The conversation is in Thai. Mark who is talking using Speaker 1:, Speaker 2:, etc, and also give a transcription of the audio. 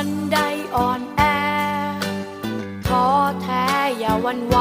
Speaker 1: วันใดอ่อนแอท้อแท้อย่าวันไหว